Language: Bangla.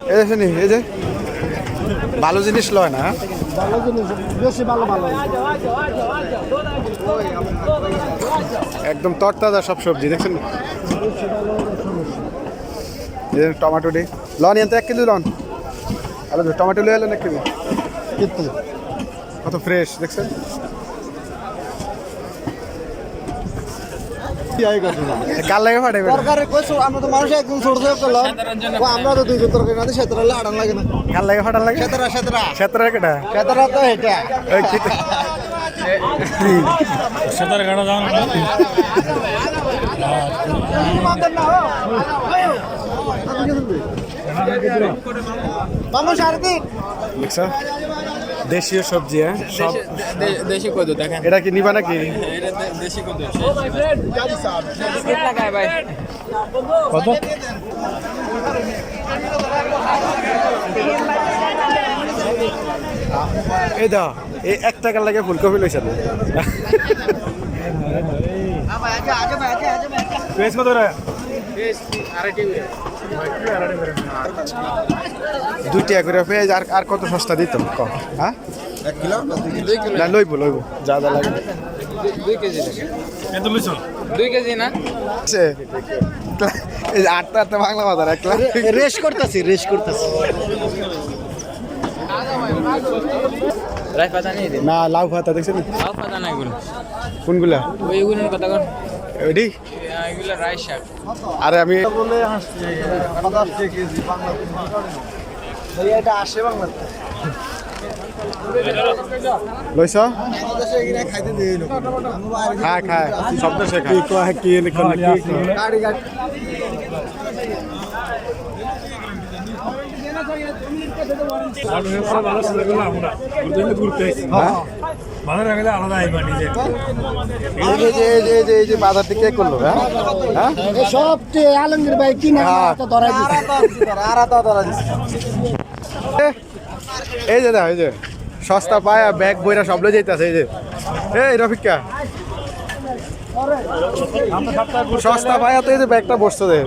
এই যে শুনি এই যে। ভালো জিনিস লয় না? ভালো জিনিস বেশি ভালো ভালো একদম তরতাজা সব সবজি দেখছেন টমেটো ডি লন এনতে এক কেজি লন। টমেটো লিয়ে এলেন এক কেজি? কত ফ্রেশ দেখছেন কি আই কথা না কাল লাগে ফাটে তরকারি কইছো আমরা তো মানুষ একদম ছোট ছোট করলাম। ও আমরা তো দুইজন তরকারি না সেতরা লাড়ান লাগে না। কাল লাগে ফাটার লাগে? সেতরা সেতরা। কেটা সেতরা তো এটা কাটা যাও না দেশীয় সবজি হ্যাঁ? সব দেশি কদু দেখেন। এটা কি নিবা নাকি? দেশি কদু কত? এই দা এই এক টাকার লাগে ফুলকপি লইছে না? পেঁয়াজ কত দুই টাকা করে পেঁয়াজ আর আর কত সস্তা দিত? কম হ্যাঁ? দুই কিলো। না লইব লইব যা যা লাগে। দুই কেজি দেখেন এত লইছো? দুই কেজি না? আটটা আটটা বাংলা বাজার এক লাখ। রেস করতেছি রেস করতেছি। না লাউ ভাতা দেখছেন? লাউ না এগুলো কোনগুলা? ওইগুলোর কথা কোন ওইডি? এগুলো রাই শাক। আরে আমি বলে আসছে পঞ্চাশ কেজি বাংলা এটা আসে বাংলা লইছ? বাংলাদেশে এখানে খাইতে দিই লোক খায় খায়। শব্দ সে খায়। কি গাড়ি গাড়ি ভালো ছিল গেলো আমরা ঘুরতে ঘুরতে আইছি ভালো লাগলে আলাদা আইবা নিজে এই যে এই যে এই যে এই যে বাজার থেকে করল হ্যাঁ? হ্যাঁ? সব আলমগীর ভাই কিনা হ্যাঁ। ধরাই দিছে। আর এই যে না এই যে সস্তা পায়া ব্যাগ বইরা সব লয়ে যাইতাছে এই যে। এই রফিকা সস্তা পায়া তো এই যে ব্যাগটা বসছে দে